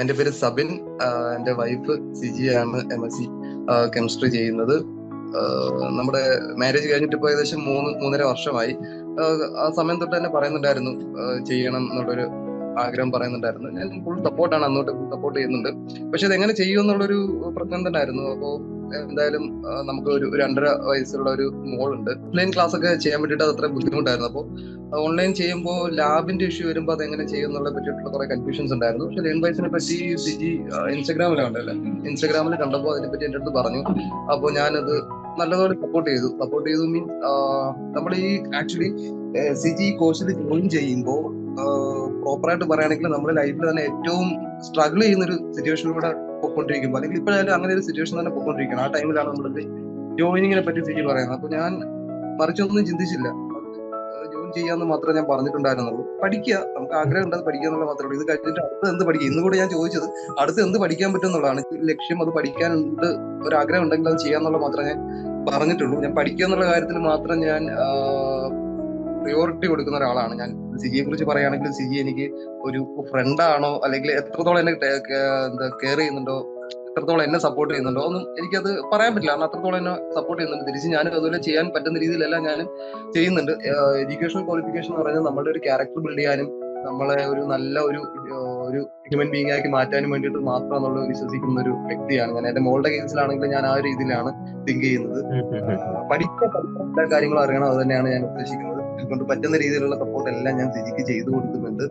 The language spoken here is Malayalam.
എന്റെ പേര് സബിൻ. എന്റെ വൈഫ് സിജി ആണ് എം എസ് സി കെമിസ്ട്രി ചെയ്യുന്നത്. നമ്മുടെ മാരേജ് കഴിഞ്ഞിട്ട് ഇപ്പൊ ഏകദേശം മൂന്ന് മൂന്നര വർഷമായി. ആ, സമയം തൊട്ട് തന്നെ പറയുന്നുണ്ടായിരുന്നു ചെയ്യണം എന്നുള്ളൊരു ആഗ്രഹം പറയുന്നുണ്ടായിരുന്നു. ഞാൻ ഫുൾ സപ്പോർട്ടാണ് അന്നോട്ട് ഫുൾ സപ്പോർട്ട് ചെയ്യുന്നുണ്ട്. പക്ഷെ ഇത് എങ്ങനെ ചെയ്യും എന്നുള്ളൊരു പ്രശ്നം തന്നെ ആയിരുന്നു അപ്പോ എന്തായാലും നമുക്ക് ഒരു രണ്ടര വയസ്സുള്ള ഒരു മോളുണ്ട്. ഓൺലൈൻ ക്ലാസ് ഒക്കെ ചെയ്യാൻ വേണ്ടിയിട്ട് അത് അത്ര ബുദ്ധിമുട്ടായിരുന്നു. അപ്പോൾ ഓൺലൈൻ ചെയ്യുമ്പോൾ ലാബിന്റെ ഇഷ്യൂ വരുമ്പോൾ അത് എങ്ങനെ ചെയ്യും എന്നുള്ള പറ്റിയിട്ടുള്ള കുറെ കൺഫ്യൂഷൻസ് ഉണ്ടായിരുന്നു. പക്ഷെ ലേൺ ബൈസിനെ പറ്റി സിജി ഇൻസ്റ്റാഗ്രാമിലാണ് ഉണ്ടല്ലേ ഇൻസ്റ്റാഗ്രാമിൽ കണ്ടപ്പോൾ അതിനെ പറ്റി എന്റെ അടുത്ത് പറഞ്ഞു. അപ്പോൾ ഞാനത് നല്ലതുപോലെ സപ്പോർട്ട് ചെയ്തു. സപ്പോർട്ട് ചെയ്തു മീൻസ് നമ്മൾ ഈ ആക്ച്വലി സിജി കോഴ്സിൽ ജോയിൻ ചെയ്യുമ്പോൾ പ്രോപ്പറായിട്ട് പറയുകയാണെങ്കിൽ നമ്മുടെ ലൈഫിൽ തന്നെ ഏറ്റവും സ്ട്രഗിൾ ചെയ്യുന്ന ഒരു സിറ്റുവേഷനിലൂടെ പൊയ്ക്കൊണ്ടിരിക്കുമ്പോൾ അല്ലെങ്കിൽ ഇപ്പോഴായാലും അങ്ങനെ ഒരു സിറ്റുവേഷൻ തന്നെ പൊയ്ക്കൊണ്ടിരിക്കണം ആ ടൈമിലാണ് നമ്മൾ ജോയിനിങ്ങിനെ പറ്റി സി പറയുന്നത്. അപ്പൊ ഞാൻ മറിച്ചൊന്നും ചിന്തിച്ചില്ല. ജോയിൻ ചെയ്യാന്ന് മാത്രമേ ഞാൻ പറഞ്ഞിട്ടുണ്ടായിരുന്നുള്ളൂ. പഠിക്കുക. നമുക്ക് ആഗ്രഹം ഉണ്ടത് പഠിക്കുക എന്നുള്ള മാത്രമേ ഉള്ളൂ. ഇത് കഴിഞ്ഞിട്ട് അടുത്ത് എന്ത് പഠിക്കുക? ഇന്ന് കൂടെ ഞാൻ ചോദിച്ചത് അടുത്ത് എന്ത് പഠിക്കാൻ പറ്റും എന്നുള്ളതാണ് ലക്ഷ്യം അത് പഠിക്കാനുണ്ട് ഒരു ആഗ്രഹം ഉണ്ടെങ്കിൽ അത് ചെയ്യാന്നുള്ള മാത്രമേ ഞാൻ പറഞ്ഞിട്ടുള്ളൂ. ഞാൻ പഠിക്കുക എന്നുള്ള കാര്യത്തിൽ മാത്രം ഞാൻ പ്രിയോറിറ്റി കൊടുക്കുന്ന ഒരാളാണ്. ഞാൻ സിജിയെ കുറിച്ച് പറയുകയാണെങ്കിൽ സിജി എനിക്ക് ഒരു ഫ്രണ്ടാണോ അല്ലെങ്കിൽ എത്രത്തോളം എന്നെ എന്താ കെയർ ചെയ്യുന്നുണ്ടോ എത്രത്തോളം എന്നെ സപ്പോർട്ട് ചെയ്യുന്നുണ്ടോ ഒന്നും എനിക്കത് പറയാൻ പറ്റില്ല. കാരണം അത്രത്തോളം എന്നെ സപ്പോർട്ട് ചെയ്യുന്നുണ്ട്. തിരിച്ച് ഞാൻ അതുപോലെ ചെയ്യാൻ പറ്റുന്ന രീതിയിലെല്ലാം ഞാൻ ചെയ്യുന്നുണ്ട്. എഡ്യൂക്കേഷണൽ ക്വാളിഫിക്കേഷൻ എന്ന് പറയുന്നത് നമ്മളുടെ ഒരു ക്യാരക്ടർ ബിൽഡ് ചെയ്യാനും നമ്മളെ ഒരു നല്ല ഒരു ഒരു ഹ്യൂമൻ ബീങ് ആക്കി മാറ്റാനും വേണ്ടിയിട്ട് മാത്രം എന്നുള്ളത് വിശ്വസിക്കുന്ന ഒരു വ്യക്തിയാണ് ഞാൻ. എന്റെ മോളുടെ കേസിലാണെങ്കിൽ ഞാൻ ആ രീതിയിലാണ് തിങ്ക് ചെയ്യുന്നത്. പഠിക്കാൻ എല്ലാ കാര്യങ്ങളും അറിയണം. അത് തന്നെയാണ് ഞാൻ ഉദ്ദേശിക്കുന്നത്. അതുകൊണ്ട് പറ്റുന്ന രീതിയിലുള്ള സപ്പോർട്ട് എല്ലാം ഞാൻ സിജിക്ക് ചെയ്തു കൊടുക്കുന്നുണ്ട്.